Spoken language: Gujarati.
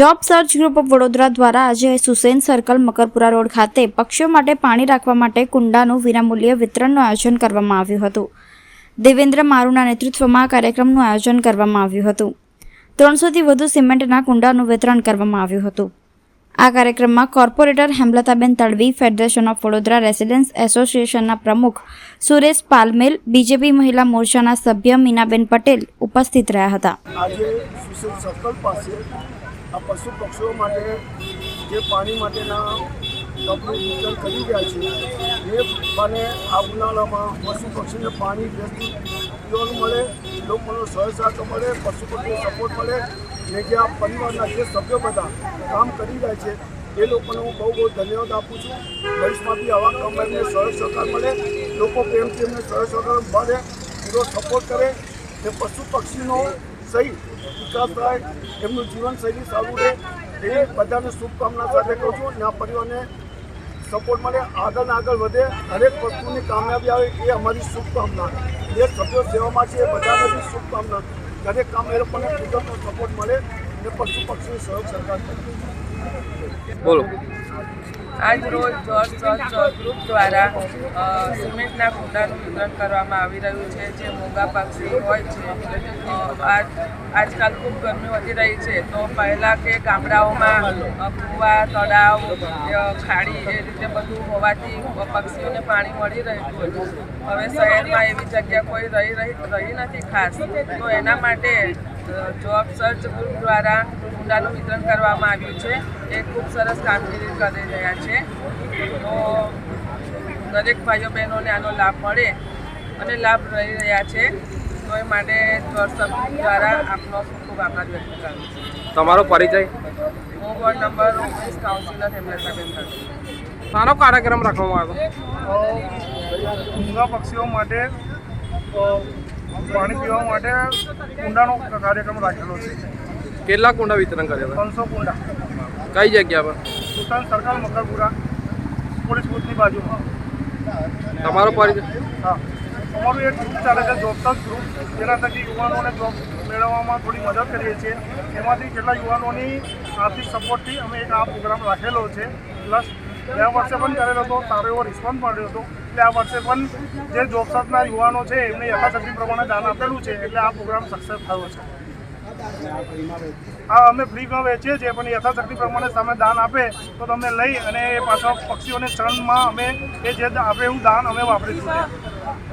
Job search group of Vadodara દ્વારા આજે સુસેન સર્કલ મકરપુરા રોડ ખાતે પક્ષીઓ માટે પાણી રાખવા માટે કુંડાનું વિનામૂલ્ય વિતરણનું આયોજન કરવામાં આવ્યું હતું. દેવેન્દ્ર મારુના નેતૃત્વમાં કાર્યક્રમનું આયોજન કરવામાં આવ્યું હતું. ત્રણસોથી વધુ સિમેન્ટના કુંડાનું વિતરણ કરવામાં આવ્યું હતું. આ કાર્યક્રમમાં corporator Hemlataben Tadvi federation of Vadodara residents એસોસિએશનના પ્રમુખ સુરેશ પાલમેલ બીજેપી મહિલા મોરચાના સભ્ય મીનાબેન પટેલ ઉપસ્થિત રહ્યા હતા. આજે સર્કલ પાસે આ પશુ પક્ષીઓ માટે જે પાણી માટેના વિતરણ કરી રહ્યા છે, એ મને આ ઉનાળામાં પશુ પક્ષીને પાણી વ્યસ્ત મળે, લોકોનો સહસાથ મળે, પશુ પક્ષીને સપોર્ટ મળે ને જે આ પરિવારના જે સભ્યો બધા કામ કરી રહ્યા છે, એ લોકોને હું બહુ બહુ ધન્યવાદ આપું છું. ભવિષ્યમાં આવા કામ એમને સહજ સહકાર મળે, લોકો પ્રેમથી એમને સરસ સહકાર મળે પૂરો સપોર્ટ કરે ને પશુ પક્ષીનો સહી વિકાસ થાય, એમનું જીવનશૈલી સારું રહે એ બધાને શુભકામના સાથે કહું છું. અને આ પરિવારને સપોર્ટ મળે, આગળ આગળ વધે દરેક વસ્તુની કામયાબી આવે, એ અમારી શુભકામના. જે સભ્યો સેવામાં છે, એ બધાને બી શુભકામના. દરેક કામ એ લોકોને સપોર્ટ મળે અને પશુ પક્ષી સહયોગ સરકાર બોલો. આજ રોજ જોર્જ સર્ચ ગ્રુપ દ્વારા સિમેન્ટના કુંડાનું વિતરણ કરવામાં આવી રહ્યું છે, જે મોંઘા પક્ષી હોય છે. આજ, આજકાલ ખૂબ ગરમી વધી રહી છે. તો પહેલાં કે ગામડાઓમાં કૂવા, તળાવ ખાડી એ રીતે બધું હોવાથી પક્ષીઓને પાણી મળી રહેતું હતું. હવે શહેરમાં એવી જગ્યા કોઈ રહી રહી નથી ખાસ. તો એના માટે જોબ સર્ચ ગ્રુપ દ્વારા ઊંડાનું વિતરણ કરવામાં આવ્યું છે. એ ખૂબ સરસ કામગીરી કરી રહ્યા છે. તો દરેક ભાઈઓ બહેનોને આનો લાભ મળે અને લાભ રહી રહ્યા છે. તો એ માટે વોટ્સઅપ દ્વારા આપનો ખૂબ ખૂબ આભાર વ્યક્ત કરું છું. તમારો પરિચય? હું વોર્ડ નંબર ઓગણીસ કાઉન્સિલર હેમલતાબેન કરું શાનો કાર્યક્રમ રાખવામાં આવ્યો? પક્ષીઓ માટે પાણી પીવા માટે કુંડાનો કાર્યક્રમ રાખેલો છે. કેટલા કુંડા વિતરણ કર્યા ત્રણસો કુંડા. કઈ જગ્યા પર? સુલતાન સરકાર મકરપુરા પોલીસ બુથની બાજુમાં. તમારો પરિચય હા. અમારું એક ગ્રુપ ચાલે છે જોબતક ગ્રુપ જેના થકી યુવાનોને જોબ મેળવવામાં થોડી મદદ કરીએ છીએ. એમાંથી કેટલા યુવાનોની આર્થિક સપોર્ટથી અમે એક આ પ્રોગ્રામ રાખેલો છે. પ્લસ ગયા વર્ષે પણ કરેલો હતો સારો એવો રિસ્પોન્સ મળ્યો હતો. એટલે આ વર્ષે પણ જે જોબસતના યુવાનો છે, એમને યથાશક્તિ પ્રમાણે દાન આપેલું છે, એટલે આ પ્રોગ્રામ સક્સેસ થયો છે. હા, અમે ફ્રીમાં વેચીએ છીએ, પણ યથાશક્તિ પ્રમાણે તમે દાન આપે, તો તમે લઈ અને એ પાછા પક્ષીઓને ચરણમાં અમે એ જે આપે એવું દાન અમે વાપરીશું.